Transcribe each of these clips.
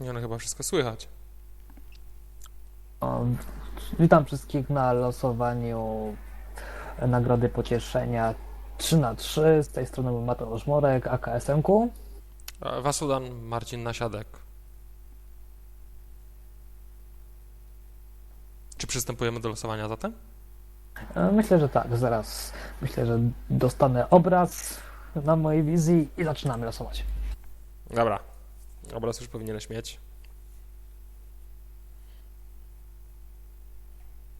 Nie no, chyba wszystko słychać. O, Witam wszystkich na losowaniu Nagrody Pocieszenia 3 na 3 Z tej strony był Mateusz Morek, AKSMQ. E, Wasudan Marcin Nasiadek. Czy przystępujemy do losowania zatem? E, Myślę, że tak, zaraz. Myślę, że dostanę obraz na mojej wizji i zaczynamy losować. Dobra. Obraz już powinieneś mieć.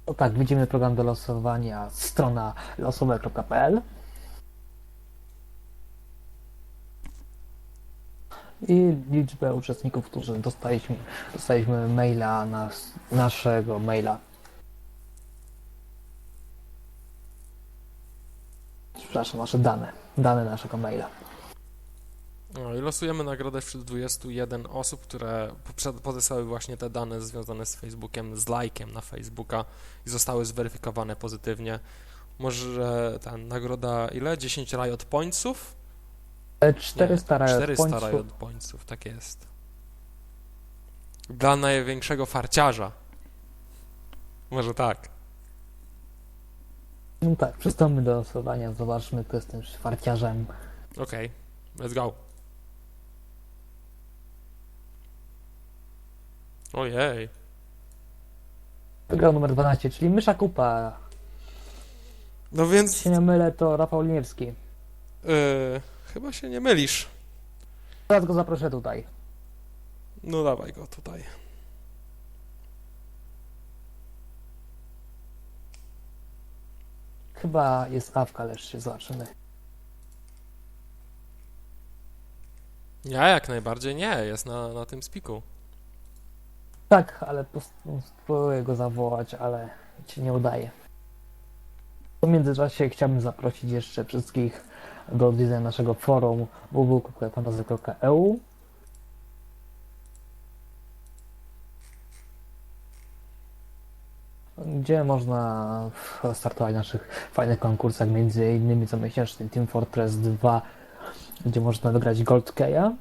No tak, widzimy program do losowania, strona losowe.pl i liczbę uczestników, którzy dostaliśmy, dostaliśmy maila na naszego maila. Przepraszam, nasze dane, dane naszego maila. No i losujemy nagrodę wśród 21 osób, które podesłały właśnie te dane związane z Facebookiem, z lajkiem na Facebooka i zostały zweryfikowane pozytywnie. Może ta nagroda ile? 10 Riot Pointsów? E, 400 Nie, Riot 400 Pointsów. Riot Pointsów, tak jest. Dla największego farciarza. Może tak. No tak, przystąpmy do losowania, zobaczmy, kto jest tym farciarzem. Okej, let's go. Ojej. Wygrał numer 12, czyli Mysza Kupa. No więc się nie mylę, to Rafał Liniewski. yy, chyba się nie mylisz. Teraz go zaproszę tutaj. No dawaj go tutaj. Chyba jest awka, lecz się zobaczymy. Nie, jak najbardziej nie, jest na, na tym spiku. Tak, ale spróbuję go zawołać, ale się nie udaje. W międzyczasie chciałbym zaprosić jeszcze wszystkich do odwiedzenia naszego forum www.fantasy.eu gdzie można startować w naszych fajnych konkursach, między innymi co miesięczny Team Fortress 2, gdzie można wygrać Gold Keya.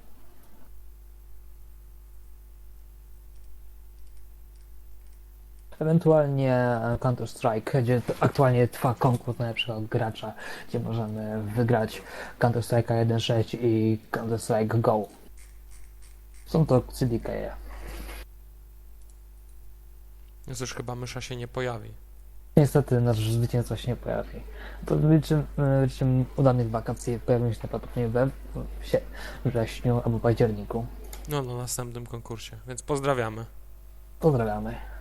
Ewentualnie Counter-Strike, gdzie aktualnie trwa konkurs najlepszego gracza, gdzie możemy wygrać Counter-Strike 1.6 i Counter-Strike Go. Są to CDK. Więc już chyba mysza się nie pojawi. Niestety nasz zwycięzca się nie pojawi. To liczę, liczę udanych wakacji pojawią się najprawdopodobniej we wrześniu albo październiku. No, na następnym konkursie, więc pozdrawiamy. Pozdrawiamy.